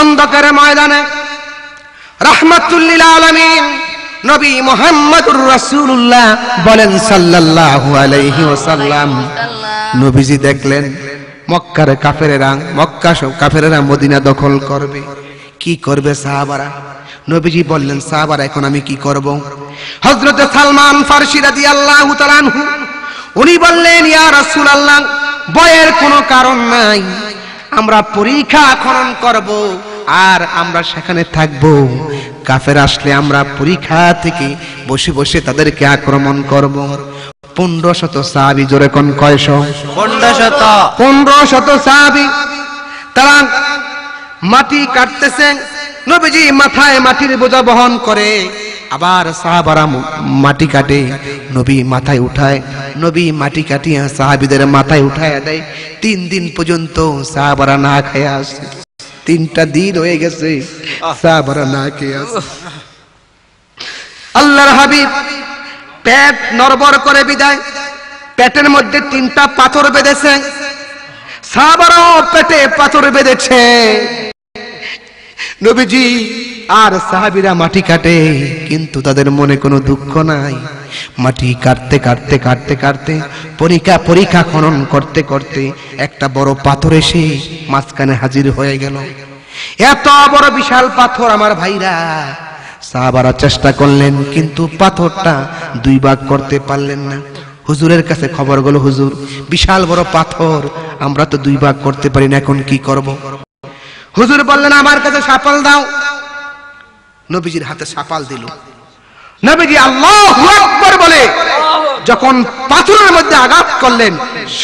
খন্দকের ময়দানে। রহমতুল্লিল আলমিন নবী মোহাম্মদুর রাসূলুল্লাহ বলেন সাল্লাল্লাহু আলাইহি ওয়াসাল্লাম। নবীজি দেখলেন, মক্কার কাফেরেরা, মক্কা সব কাফেরেরা মদিনা দখল করবে। কি করবে সাহাবারা? নবীজি বললেন, সাহাবারা, এখন আমি কি করব? হযরত সালমান ফারসি রাদিয়াল্লাহু তাআলা আনহু, উনি বললেন, ইয়া রাসূলুল্লাহ ভয়ের কোনো কারণ নাই। আমরা পরীক্ষা খনন করব। আর আমরা সেখানে থাকব। কাফের আসলে আমরা পরীক্ষা থেকে বসে বসে তাদেরকে আক্রমণ করব। পনেরো শত সাহাবি জোরে কোন কয়শ? পনেরো শত। পনেরো শত সাহাবি। তারা মাটি কাটতেছে নবীজি মাথায় মাটির বোঝা বহন করে। আবার সাহাবারা মাটি কাটে নবী মাথায় উঠায় নবী মাটি কাটিয়া সাহাবিদের মাথায় উঠায় দেয়। তিন দিন পর্যন্ত সাহাবারা না খেয়ে আসে। তিনটা দিন হয়ে গেছে। সাহাবারা না আল্লাহর হাবিব পেট নরবর করে বিদায়। পেটের মধ্যে তিনটা পাথর বেঁধেছে। সাহাবারাও পেটে পাথর বেঁধেছে। নবীজি আর সাহাবিরা মাটি কাটে কিন্তু তাদের মনে কোনো দুঃখ নাই। মাটি কাটতে কাটতে কাটতে কাটতে, পরীক্ষা পরীক্ষা খনন করতে করতে একটা বড় পাথর এসে মাঝখানে হাজির হয়ে গেল। এত বড় বিশাল পাথর আমার ভাইরা। সাহাবারা চেষ্টা করলেন, কিন্তু পাথরটা দুই ভাগ করতে পারলেন না। হুজুরের কাছে খবর গেল, হুজুর, বিশাল বড় পাথর, আমরা তো দুই ভাগ করতে পারি না, এখন কি করব? হুজুর বললেন, আমার কাছে সাপাল দাও। নবীজির হাতে সাপাল দিল। নবীজি আল্লাহ আকবর বলে, যখন পাথরের মধ্যে আঘাত করলেন,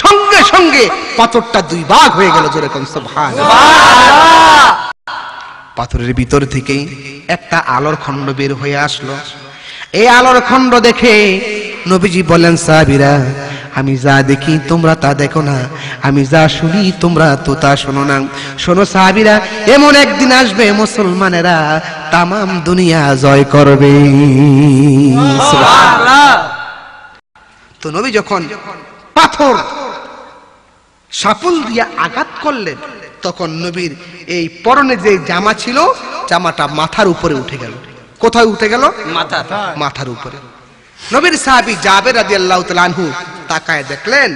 সঙ্গে সঙ্গে পাথরটা দুই ভাগ হয়ে গেল যেরকম সুবহান পাথরের ভিতর থেকে একটা আলোর খণ্ড বের হয়ে আসলো। এই আলোর খণ্ড দেখে নবীজি বলেন, সাহাবীরা আমি যা দেখি তোমরা তা দেখো না। আমি যা শুনি তোমরা তো তা শোনো না। শোনো সাহাবিরা এমন একদিন আসবে মুসলমানেরা তামাম দুনিয়া জয় করবে। তো নবী যখন পাথর সাপুল দিয়ে আঘাত করলেন তখন নবীর এই পরনে যে জামা ছিল জামাটা মাথার উপরে উঠে গেল। কোথায় উঠে গেল? মাথা মাথার উপরে। নবীর সাহাবি জাবের রাদিয়াল্লাহু তাআলা আনহু তাকায় দেখলেন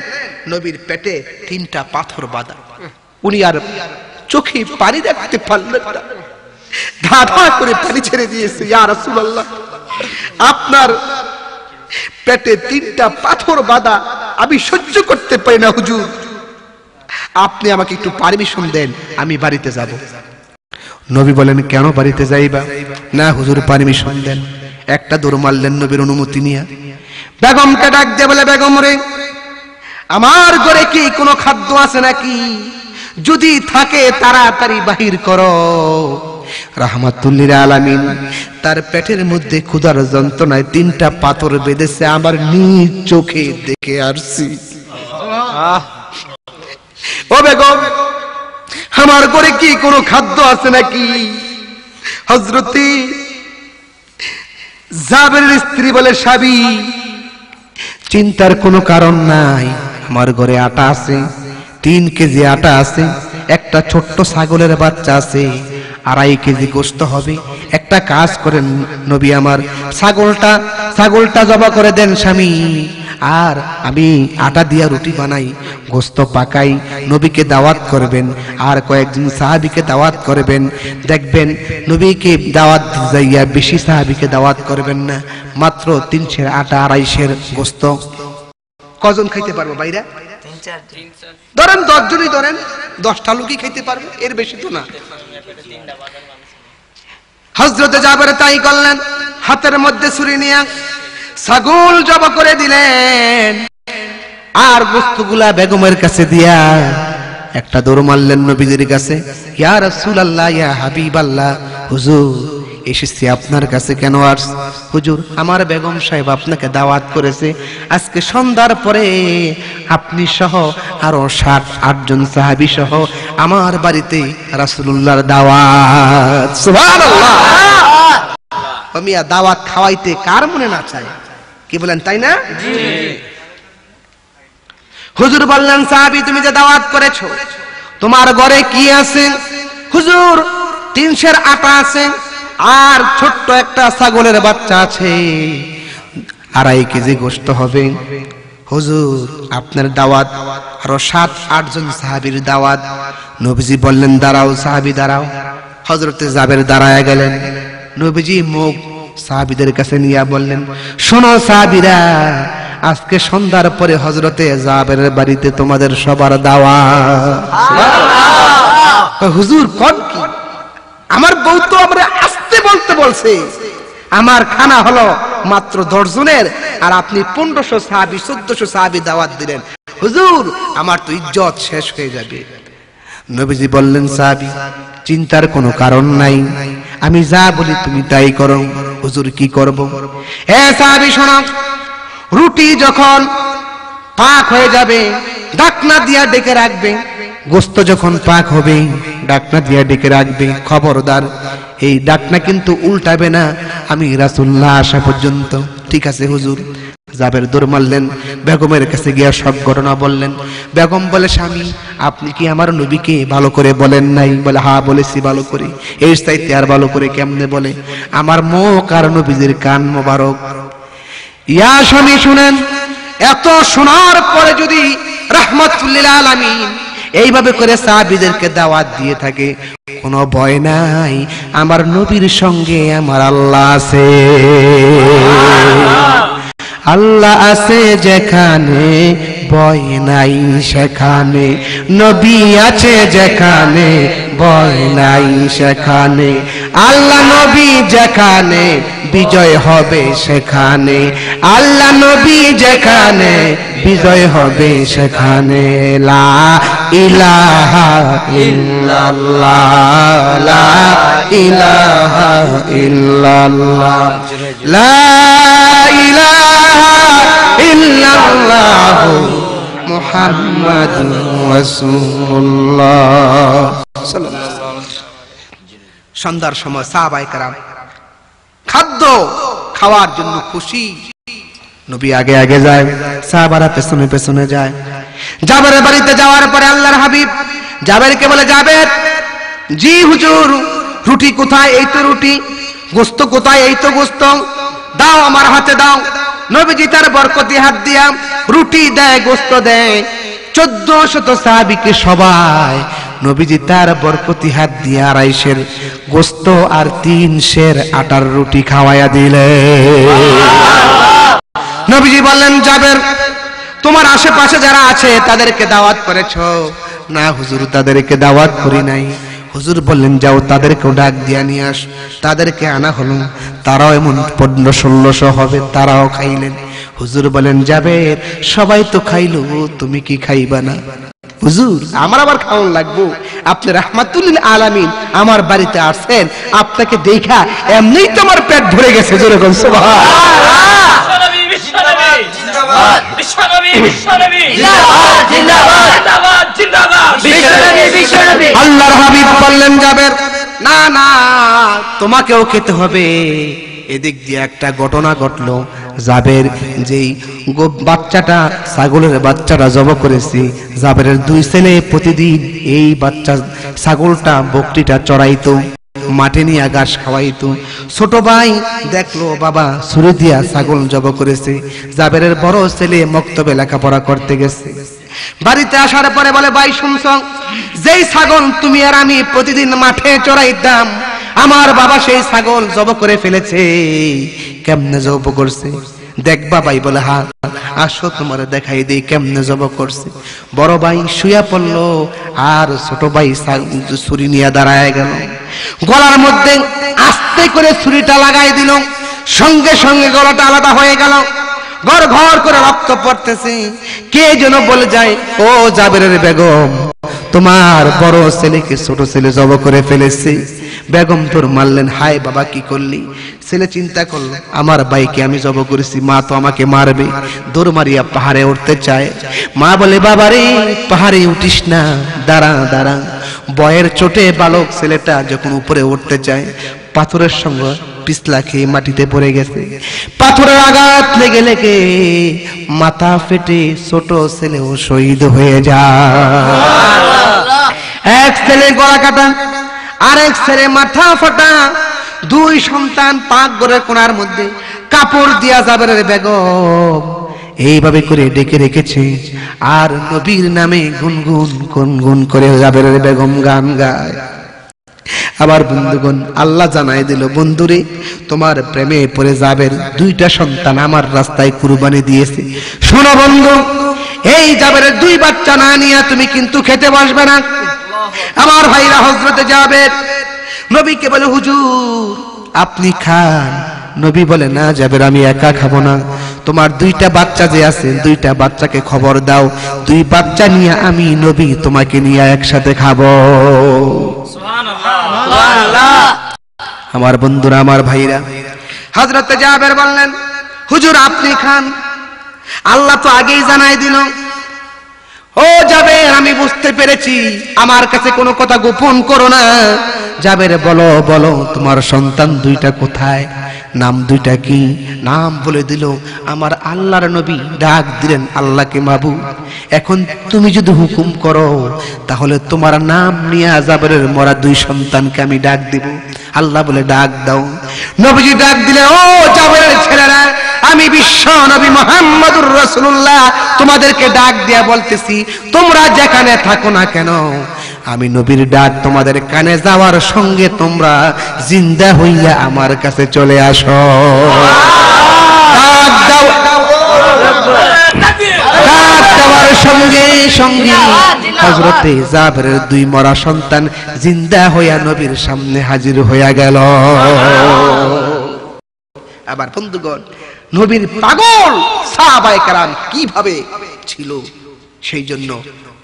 নবীর পেটে তিনটা পাথর বাঁধা। উনি আর চোখে পানি দেখতে পারলেন না। ধাঁধা করে পানি ছেড়ে দিয়েছে, ইয়া রাসূলুল্লাহ। আপনার পেটে তিনটা পাথর বাঁধা আমি সহ্য করতে পারি না, হুজুর। আপনি আমাকে একটু পারমিশন দেন, আমি বাড়িতে যাব। নবী বলেন, কেন বাড়িতে যাইবা? না, হুজুর, পারমিশন দেন। একটা দৌড় মারলেন নবীর অনুমতি নিয়ে। বেগমকে ডাক দিয়ে বলে, বেগম রে, আমার ঘরে কি কোনো খাদ্য আছে নাকি? যদি থাকে, তাড়াতাড়ি বাহির করো। রাহমাতুল্লিল আলামিন, তার পেটের মধ্যে ক্ষুধার যন্ত্রণায় তিনটা পাথর বেঁধেছে, আমার নিজ চোখে দেখে আসছি। ও বেগম, আমার ঘরে কি কোনো খাদ্য আছে নাকি? হজরতি জাবেরের স্ত্রী বলে, সাবি চিন্তার কোনো কারণ নাই। আমার ঘরে আটা আছে, তিন কেজি আটা আছে, একটা ছোট্ট ছাগলের বাচ্চা আছে, আড়াই কেজি গোস্ত হবে। একটা কাজ করেন নবী আমার, ছাগলটা ছাগলটা জবা করে দেন স্বামী। আর আমি আটা দিয়া রুটি বানাই গোস্ত পাকাই নবীকে দাওয়াত করবেন আর কয়েকজন সাহাবিকে দাওয়াত করবেন। দেখবেন নবীকে দাওয়াত যাইয়া বেশি সাহাবিকে দাওয়াত করবেন না মাত্র তিনশের আটা আড়াইশের গোস্ত। কজন খাইতে পারব বাইরা ধরেন দশজনই ধরেন দশটা লোকই খাইতে পারবে এর বেশি তো না। হজরতে যাবার তাই করলেন হাতের মধ্যে ছুরি নিয়ে ছাগল জব করে দিলেন। আর বস্তুগুলা বেগমের কাছে দিয়া একটা দৌড় মারলেন নবীদের কাছে। ইয়া রাসূলুল্লাহ ইয়া হাবিবাল্লাহ হুজুর এসেছি আপনার কাছে কেন আর হুজুর আমার বেগম সাহেব আপনাকে দাওয়াত করেছে। আজকে সন্ধ্যার পরে আপনি সহ আরও ষাট আটজন সাহাবি সহ আমার বাড়িতে রাসূলুল্লাহর দাওয়াত। সুবহানাল্লাহ! ও মিয়া দাওয়াত খাওয়াইতে কার মনে না চায়? কি বলেন, তাই না? হুজুর বললেন, সাহাবি, তুমি যে দাওয়াত করেছ, তোমার ঘরে কি আছে? হুজুর তিনশের আটা আছে আর ছোট্ট একটা ছাগলের বাচ্চা আছে। আড়াই কেজি গোস্ত হবে। হুজুর, আপনার দাওয়াত, আরও সাত, আটজন সাহাবীর দাওয়াত। নবীজি বললেন, দাঁড়াও সাহাবী, দাঁড়াও। হজরতে জাবের দাঁড়ায় গেলেন। নবীজি মুখ সাহাবীদের কাছে নিয়ে বললেন শোনো সাহাবীরা আজকে সন্ধ্যার পরে হজরতে জাবের বাড়িতে তোমাদের সবার দাওয়াত হুজুর কোন কি? আমার বউ তো আমরা আসতে বলতে বলছে। আমার খানা হলো মাত্র দশজনের আর আপনি পনেরোশো সাহাবি চোদ্দশো সাহাবি দাওয়াত দিলেন। হুজুর আমার তো ইজ্জত শেষ হয়ে যাবে। নবীজি বললেন সাহাবি চিন্তার কোনো কারণ নাই। আমি যা বলি তুমি তাই করো। হুজুর কি করব? এ সাহাবি, শোনো, রুটি যখন পাক হয়ে যাবে, ডাকনা দিয়া ডেকে রাখবে, গোস্ত যখন পাক হবে, ডাকনা দিয়া ডেকে রাখবে, খবরদার, এই ডাকনা কিন্তু উল্টাবে না, আমি রাসুল্লাহ আসা পর্যন্ত, ঠিক আছে হুজুর? জাবের দৌড় মারলেন, বেগমের কাছে গিয়া সব ঘটনা বললেন। বেগম বলে, স্বামী, আপনি কি আমার নবীকে ভালো করে বলেন নাই? বলে, হা, বলেছি ভালো করে। এই চাইতে আর ভালো করে কেমনে বলে? আমার মুখ আর নবীজির কান মোবারক। ইয়া স্বামী, শুনেন, এত শোনার পরে যদি রহমতুল্লিল আলামিন এইভাবে করে সাহাবীদেরকে দাওয়াত দিয়ে থাকে, কোনো ভয় নাই। আমার নবীর সঙ্গে আমার আল্লাহ আছে। আল্লাহ আছে যেখানে, ভয় নাই সেখানে, নবী আছে যেখানে, ভয় নাই সেখানে। আল্লাহ নবী যেখানে, বিজয় হবে সেখানে। আল্লাহ নবী যেখানে, বিজয় হবে সেখানে। লা ইলাহা ইল্লাল্লাহ, লা ইলাহা ইল্লাল্লাহ। লা ইল্লাল্লাহ মুহাম্মাদুর রাসূলুল্লাহ। সন্ধ্যার সময় সাহাবাই কারাম খাদ্য খাওয়ার জন্য খুশি। নবী আগে আগে যায়, সাহাবারা পেছনে পেছনে যায়। জাবেরের বাড়িতে যাওয়ার পরে আল্লাহর হাবিব জাবেরকে বলে, জাবের, জি হুজুর, রুটি কোথায়? এই তো রুটি, গোস্ত কোথায়? এই তো গোস্ত, দাও আমার হাতে, দাও। নবীজি তার বরকতি হাত দিয়া রুটি দেয়, গোস্ত দেয়। চোদ্দ শত সাহাবিকে সবাই নবীজি তার বরকতি হাত দিয়ে আড়াইশের গোস্ত আর তিন শের আটার রুটি খাওয়াইয়া দিলে নবীজি বললেন যাবেন তোমার আশেপাশে যারা আছে তাদেরকে দাওয়াত করেছ? না, হুজুর, তাদেরকে দাওয়াত করি নাই। হুজুর বললেন যাও তাদেরকেও ডাক দিয়া নিয়ে আস, তাদেরকে আনা হলো। তারাও এমন পনেরো, ষোলোশো হবে, তারাও খাইলেন। হুজুর বলেন, যাবে, সবাই তো খাইলো, তুমি কি খাইবা না? হুজুর, আমার আবার খাওয়ান লাগবো। আপনি রাহমাতুল্লিল আলামিন আমার বাড়িতে আসছেন, আপনাকে দেখা এমনিই তো আমার পেট ভরে গেছে যেরকম বিশ্বনবী জিন্দাবাদ। বিশ্বনবী বিশ্বনবী। জিন্দাবাদ, জিন্দাবাদ। জিন্দাবাদ জিন্দাবাদ। বিশ্বনবী বিশ্বনবী। আল্লাহর হাবিব বললেন না না তোমাকেও খেতে হবে। এদিক দিয়ে একটা ঘটনা ঘটলো। জাবের যেই বাচ্চাটা ছাগলের বাচ্চাটা জব করেছি জাবেরের দুই ছেলে প্রতিদিন এই বাচ্চা ছাগলটা বকরিটা চড়াইতো। মাঠে নিয়ে ঘাস খাওয়াইতো। ছোট ভাই দেখল, বাবা, ছুরি দিয়া ছাগল জব করেছে। জাবেরের বড় ছেলে মক্তবে লেখাপড়া করতে গেছে। বাড়িতে আসার পরে বলে, ভাই, শুনছ? যেই ছাগল তুমি আর আমি প্রতিদিন মাঠে চড়াইতাম, আমার বাবা সেই ছাগল জব করে ফেলেছে। কেমনে জব করছে? দেখ বাবাই বলে, হা, আসো তোমার দেখাই দিই কেমনে জব করছে। বড় ভাই শুয়া পড়ল, আর ছোট ভাই ছুরি নিয়ে দাঁড়ায় গেল। গলার মধ্যে আস্তে করে ছুরিটা লাগাই দিল। সঙ্গে সঙ্গে গলাটা আলাদা হয়ে গেল। ঘর ঘর করে রক্ত পড়তেছে। কে যেন বলে যায়, ও জাবেরের বেগম, তোমার বড় ছেলেকে ছোট ছেলে জব করে ফেলেছে। বেগম তোর মারলেন, হায় বাবা, কি করলি? ছেলে চিন্তা করল, আমার বাইকে আমি জব করেছি, মা তো আমাকে মারবে, দৌড় মারিয়া পাহাড়ে উঠতে চায়। মা বলে, বাবারে, পাহাড়ে উঠিস না, দাঁড়া দাঁড়া। বয়ের চোটে বালক ছেলেটা যখন উপরে উঠতে চায়, পাথরের সঙ্গে পিছলা খেয়ে মাটিতে পড়ে গেছে। পাথরের আঘাত লেগে লেগে মাথা ফেটে ছোট ছেলেও শহীদ হয়ে যায়। এক ছেলে গলা কাটা, আরেক ছেলে মাথা ফাটা। দুই সন্তান পাক ঘরের কোণার মধ্যে কাপড় দিয়া যাবের বেগম এইভাবে করে ডেকে রেখেছে। আর নবীর নামে গুনগুন গুনগুন করে যাবের বেগম গান গায়। আবার বন্ধুগণ, আল্লাহ জানাই দিল, বন্ধুরে, তোমার প্রেমে পড়ে যাবের দুইটা সন্তান আমার রাস্তায় কুরবানি দিয়েছে। শোনো বন্ধু, এই যাবের দুই বাচ্চা না নিয়ে তুমি কিন্তু খেতে বসবে না। আমার ভাইরা হজরতে যাবে নবীকে বলে, হুজুর, আপনি খান। নবী বলে, না যাবের আমি একা খাব না। তোমার দুইটা বাচ্চা যে আছে, দুইটা বাচ্চাকে খবর দাও। দুই বাচ্চা নিয়ে আমি নবী তোমাকে নিয়ে একসাথে খাব। আমার বন্ধুরা, আমার ভাইরা হজরত জাবের বললেন, হুজুর, আপনি খান। আল্লাহ তো আগেই জানাই দিল। ও যাবে আমি বুঝতে পেরেছি, আমার কাছে কোনো কথা গোপন করো না। যাবের বলো বলো, তোমার সন্তান দুইটা কোথায়? নাম দুইটা কি? নাম বলে দিল, আমার আল্লাহর নবী। ডাক দিলেন, আল্লাহকে মাবু এখন তুমি যদি হুকুম করো, তাহলে তোমার নাম নিয়ে আজাবের মরা দুই সন্তানকে আমি ডাক দিব। আল্লাহ বলে, ডাক দাও। নবীজি ডাক দিলে ও জাবের ছেলেরা, আমি বিশ্ব নবী মোহাম্মদুর রসুল্লাহ তোমাদেরকে ডাক দিয়া বলতেছি, তোমরা যেখানে থাকো না কেন আমি নবীর ডাক তোমাদের কানে যাওয়ার সঙ্গে তোমরা জিন্দা হইয়া আমার কাছে চলে আসো। সঙ্গে সঙ্গে হজরতে দুই মরা সন্তান জিন্দা হইয়া নবীর সামনে হাজির হইয়া গেল। আবার বন্ধুগণ, নবীর পাগল সাহাবায়ে কারাম কীভাবে ছিল? সেই জন্য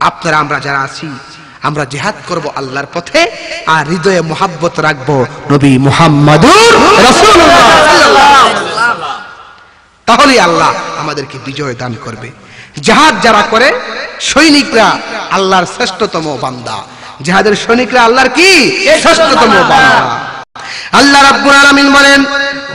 আপনারা, আমরা যারা আছি আমরা জেহাদ করব আল্লাহর পথে আর হৃদয়ে মোহাব্বত রাখব নবী মুহাম্মাদুর। তাহলে আল্লাহ আমাদেরকে বিজয় দান করবে। জাহাজ যারা করে সৈনিকরা আল্লাহর শ্রেষ্ঠতম বান্দা। জাহাদের সৈনিকরা আল্লাহর কি? শ্রেষ্ঠতম বান্দা। আল্লাহ রাব্বুল আলামিন বলেন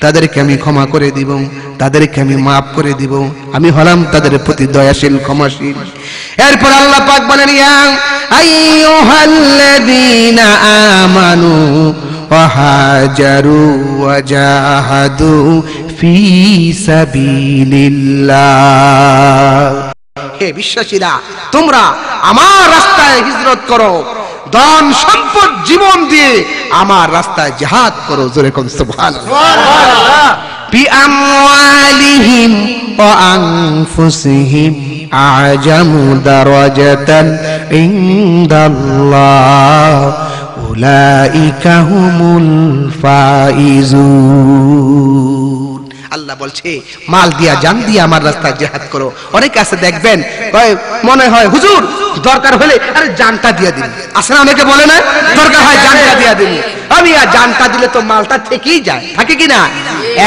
তাদেরকে আমি ক্ষমা করে দিব তাদেরকে আমি মাফ করে দিব আমি হলাম তাদের প্রতি দয়াশীল ক্ষমাশীল এরপর আল্লাহ পাক বলেন ইয়া আইয়ুহাল্লাযীনা আমানু وهاجروا وجاهدوا في سبيل الله হে বিশ্বাসীরা তোমরা আমার রাস্তায় হিজরত করো দান সম্পদ জীবন দিয়ে আমার রাস্তায় জিহাদ করো জোরে কোন সুবহানাল্লাহ بأموالهم وأنفسهم أعجم درجة عند الله أولئك هم الفائزون আল্লাহ বলছে, মাল দিয়া, জান দিয়া আমার রাস্তায় জেহাদ করো। অনেক আছে, দেখবেন মনে হয়, হুজুর, দরকার হলে, আরে জানটা দিয়া দিন। আসলে অনেকে বলে না? দরকার হয় জানটা দিয়া দিন। আমি আর জানটা দিলে তো মালটা থেকেই যায়। থাকে কি না?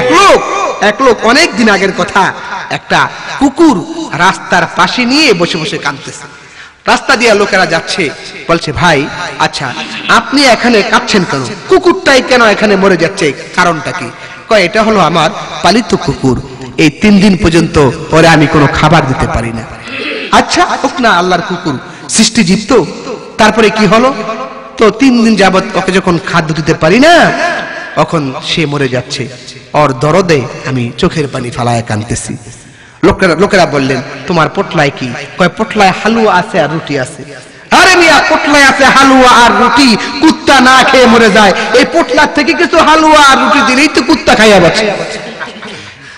এক লোক এক লোক অনেক দিন আগের কথা, একটা কুকুর রাস্তার পাশে নিয়ে বসে বসে কাঁদতেছে। রাস্তা দিয়ে লোকেরা যাচ্ছে, বলছে, ভাই আচ্ছা আপনি এখানে কাঁদছেন কেন? কুকুরটাই কেন এখানে মরে যাচ্ছে? কারণটা কি? কয়, এটা হলো আমার পালিত কুকুর। এই তিন দিন পর্যন্ত পরে আমি কোনো খাবার দিতে পারি না। আচ্ছা হোক না আল্লাহর কুকুর। সৃষ্টিজীব তো। তারপরে কি হলো? তো তিন দিন যাবত ওকে যখন খাদ্য দিতে পারি না, তখন সে মরে যাচ্ছে। ওর দরদে আমি চোখের পানি ফালায় কানতেছি লোকেরা লোকেরা বললেন, তোমার পটলায় কি? কয়, পটলায় হালুয়া আছে আর রুটি আছে। আরে পটলায় আছে হালুয়া আর রুটি, কুত্তা না খেয়ে মরে যায়। এই পটলার থেকে কিছু হালুয়া আর রুটি দিলেই তো কুত্তা খাইয়া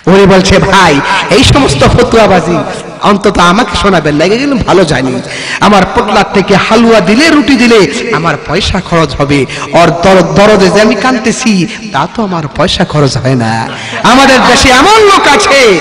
উনি বলছে, ভাই, এই সমস্ত ফতুয়াবাজি অন্তত আমাকে শোনাবেন লাগে ভালো জানি। আমার পোটলার থেকে হালুয়া দিলে, রুটি দিলে আমার পয়সা খরচ হবে। দর- দরদে যে আমি কানতেছি তা তো আমার পয়সা খরচ হয় না। আমাদের দেশে এমন লোক আছে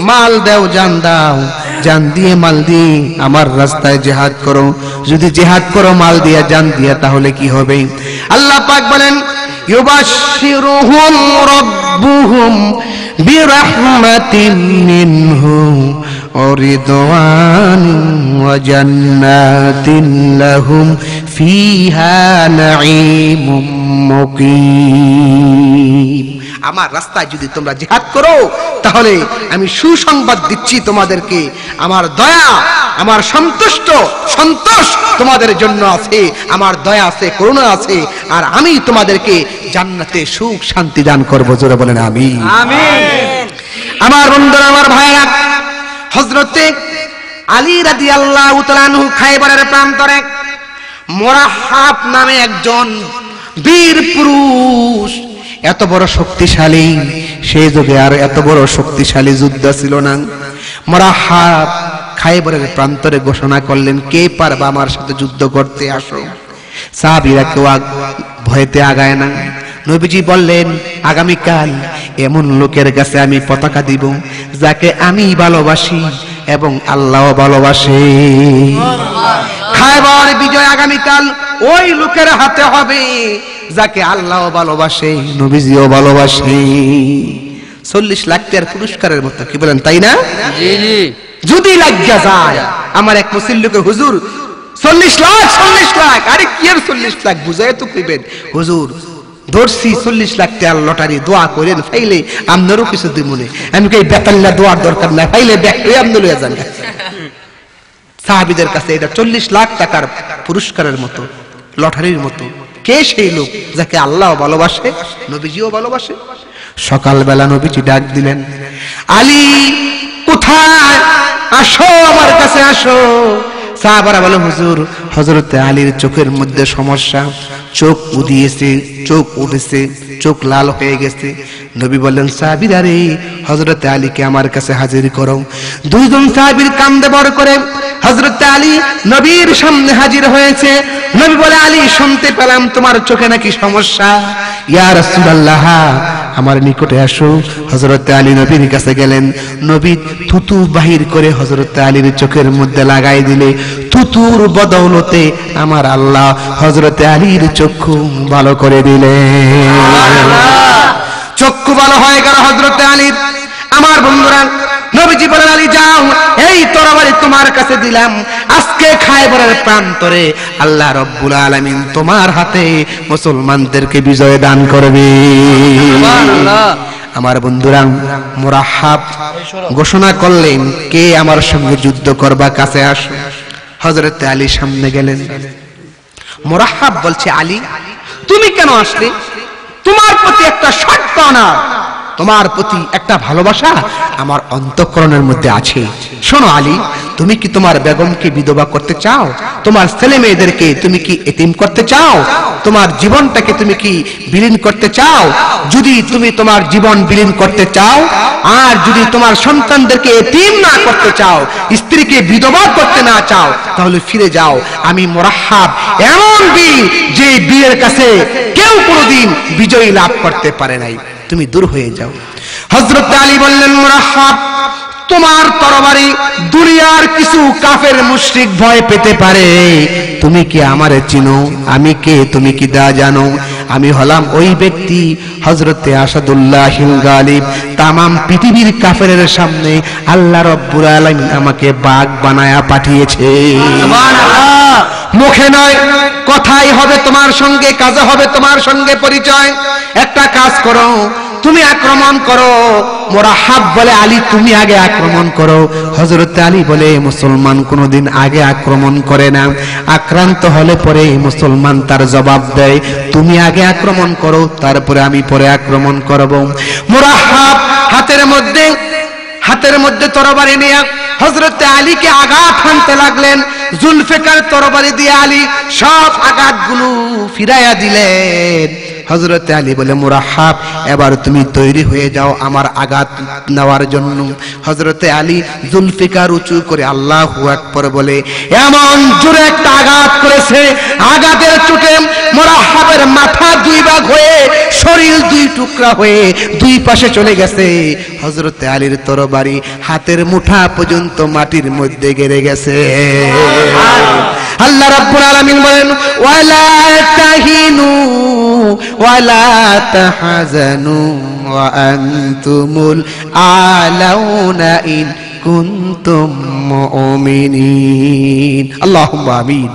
মাল দাও জান দাও জান দিয়ে মাল দিয়ে আমার রাস্তায় জেহাদ করো যদি জেহাদ করো মাল দিয়া জান দিয়া তাহলে কি হবে আল্লাহ পাক বলেন يبشرهم ربهم برحمة منه ورضوان وجنات لهم فيها نعيم مقيم আমার রাস্তায় যদি তোমরা জিহাদ করো তাহলে আমি সুসংবাদ দিচ্ছি তোমাদেরকে। আমার দয়া আমার সন্তুষ্ট সন্তোষ তোমাদের জন্য আছে আমার দয়া আছে করুণা আছে আর আমি তোমাদেরকে জান্নাতে সুখ শান্তি দান করব জোরে বলেন আমি আমার বন্ধুরা আমার ভাইরা হজরতে আলী রাদি আল্লাহ উতলানহু খাইবারের প্রান্তরে মোরাহাব নামে একজন বীর পুরুষ এত বড় শক্তিশালী। সেই যুগে আর এত বড় শক্তিশালী যোদ্ধা ছিল না। মোরাহাব খাইবারের প্রান্তরে ঘোষণা করলেন, কে পারবা আমার সাথে যুদ্ধ করতে আসো? সাহাবিরা কেউ ভয়েতে আগায় না। নবীজি বললেন, আগামীকাল এমন লোকের কাছে আমি পতাকা দিব, যাকে আমি ভালোবাসি এবং আল্লাহ ভালোবাসে। খায়বার বিজয় আগামীকাল ওই লোকের হাতে হবে যাকে আল্লাহ ভালোবাসে নবীজিও ভালোবাসে। চল্লিশ লাখ টাকার পুরস্কারের মতো কি বলেন তাই না? যদি লাগিয়া যায় আমার এক মুসলিম লোকে হুজুর চল্লিশ লাখ চল্লিশ লাখ আরে কি আর চল্লিশ লাখ বুঝাই তো কইবেন। হুজুর ধরছি চল্লিশ লাখ টাকার লটারি দোয়া করেন ফাইলে আপনারও কিছু মনে আমি কই বেতাল্লা দোয়ার দরকার নাই ফাইলে ব্যাগ করে আপনি লইয়া যান। সাহাবিদের কাছে এটা চল্লিশ লাখ টাকার পুরস্কারের মতো, লটারির মতো। কে সেই লোক যাকে আল্লাহ ভালোবাসে, নবীজিও ভালোবাসে? সকালবেলা নবীজি ডাক দিলেন, আলী, কোথায়? আসো আমার কাছে, আসো। সাহাবারা বলে হুজুর হজরতে আলীর চোখের মধ্যে সমস্যা। চোখ উদিয়েছে, চোখ উঠেছে, চোখ লাল হয়ে গেছে। নবী বললেন, সাহাবির আরে হজরতে আলীকে আমার কাছে হাজির করো। দুইজন সাহাবির কান্দে বড় করে হজরতে আলী নবীর সামনে হাজির হয়েছে। নবী বলে, আলী, শুনতে পেলাম তোমার চোখে নাকি সমস্যা। ইয়া রাসূলুল্লাহ আমার নিকটে আসো। হজরত আলী নবীর কাছে গেলেন। নবী থুতু বাহির করে হজরত আলীর চোখের মধ্যে লাগাই দিলে, থুতুর বদৌলতে আমার আল্লাহ হজরত আলীর চক্ষু ভালো করে দিলে চক্ষু ভালো হয়ে গেল হজরত আলীর আমার বন্ধুরা নবীজি বলেন আলী যাও এই তরবারি তোমার কাছে দিলাম। আজকে খায়বরের প্রান্তরে আল্লাহ রব্বুল আলামিন তোমার হাতে মুসলমানদেরকে বিজয় দান করবে। আমার বন্ধুরা মোরাহাব ঘোষণা করলেন কে আমার সঙ্গে যুদ্ধ করবা কাছে আস? হজরত আলী সামনে গেলেন। মোরাহাব বলছে আলী তুমি কেন আসলে? তোমার প্রতি একটা শর্ত না তোমার প্রতি একটা ভালোবাসা আমার অন্তঃকরণের মধ্যে আছে। শোনো আলী, তুমি কি তোমার বেগমকে বিধবা করতে চাও? তোমার ছেলে মেয়েদেরকে তুমি কি এতিম করতে চাও? তোমার জীবনটাকে তুমি কি বিলীন করতে চাও? যদি তুমি তোমার জীবন বিলীন করতে চাও, আর যদি তোমার সন্তানদেরকে এতিম না করতে চাও, স্ত্রীকে বিধবা করতে না চাও, তাহলে ফিরে যাও। আমি মোরাহাব এমন বীর যে বীরের কাছে কেউ কোনোদিন বিজয়ী লাভ করতে পারে নাই। তুমি দূর হয়ে যাও। হজরত আলী বললেন মোরাহাব তোমার তরবারি দুনিয়ার কিছু কাফের মুশরিক ভয় পেতে পারে। তুমি কি আমারে চিনো? আমি কে? তুমি কি দা জানো? আমি হলাম ওই ব্যক্তি হজরতে আসাদুল্লাহ গালিব। তামাম পৃথিবীর কাফেরের সামনে আল্লাহ রব্বুল আলামিন আমাকে বাঘ বানায়া পাঠিয়েছে। মুখে নয় কথাই হবে তোমার সঙ্গে কাজে হবে তোমার সঙ্গে পরিচয়। একটা কাজ করো, তুমি আক্রমণ করো। মোরা হাব বলে আলী, তুমি আগে আক্রমণ করো। হজরত আলী বলে, মুসলমান কোনোদিন আগে আক্রমণ করে না। আক্রান্ত হলে পরে মুসলমান তার জবাব দেয়, তুমি আগে আক্রমণ করো, তারপরে আমি পরে আক্রমণ করব। মোরা হাব হাতের মধ্যে হাতের মধ্যে তরবারি নিয়ে হজরত আলীকে আঘাত হানতে লাগলেন। জুলফেকার তরবারি দিয়ে আলী সব আঘাতগুলো ফিরাইয়া দিলেন। হজরতে আলী বলে মুরাহাব এবার তুমি তৈরি হয়ে যাও আমার আঘাত নেওয়ার জন্য। হজরতে আলী জুলফিকার উঁচু করে আল্লাহ আকবর বলে এমন জোরে একটা আঘাত করেছে আঘাতের চোটে মোরাহাবের মাথা দুই ভাগ হয়ে শরীর দুই টুকরা হয়ে দুই পাশে চলে গেছে। হজরতে আলীর তরবারি হাতের মুঠা পর্যন্ত মাটির মধ্যে গেড়ে গেছে। আল্লাহ রাব্বুল আলামিন বলেন ওয়ালা তাহিনু ولا تحزنوا وأنتم الأعلون إن كنتم مؤمنين. اللهم آمين.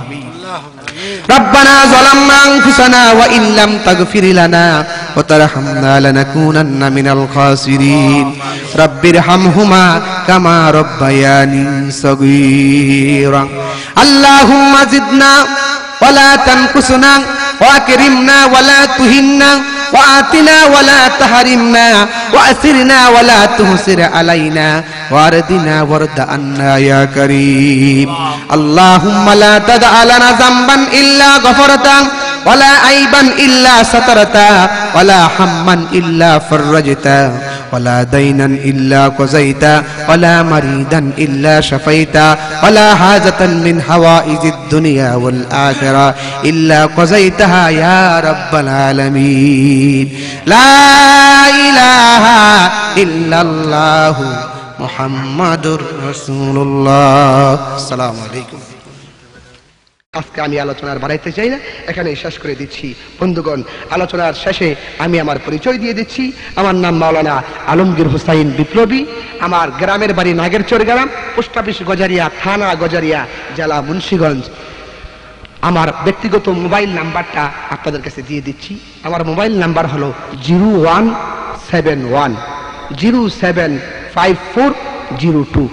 ربنا ظلمنا أنفسنا وإن لم تغفر لنا وترحمنا لنكونن من الخاسرين. رب ارحمهما كما ربياني صغيرا. اللهم زدنا ولا تنقصنا وأكرمنا ولا تهنا وآتنا ولا تحرمنا وأسرنا ولا تهسر علينا واردنا وارد عنا يا كريم. اللهم لا تدع لنا ذنبا إلا غفرته. ولا عيبا إلا سترته ولا حما إلا فرجته ولا دينا إلا قضيته ولا مريدا إلا شفيته ولا حاجة من حوائج الدنيا والآخرة إلا قضيتها يا رب العالمين. لا إله إلا الله محمد رسول الله. السلام عليكم. আজকে আমি আলোচনার বাড়াইতে চাই না এখানে শেষ করে দিচ্ছি। বন্ধুগণ, আলোচনার শেষে আমি আমার পরিচয় দিয়ে দিচ্ছি। আমার নাম মাওলানা আলমগীর হুসাইন বিপ্লবী। আমার গ্রামের বাড়ি নাগেরচর গ্রাম, পোস্ট অফিস গজারিয়া, থানা গজারিয়া, জেলা মুন্সীগঞ্জ। আমার ব্যক্তিগত মোবাইল নাম্বারটা আপনাদের কাছে দিয়ে দিচ্ছি। আমার মোবাইল নাম্বার হলো zero one seven one, zero seven five four zero two.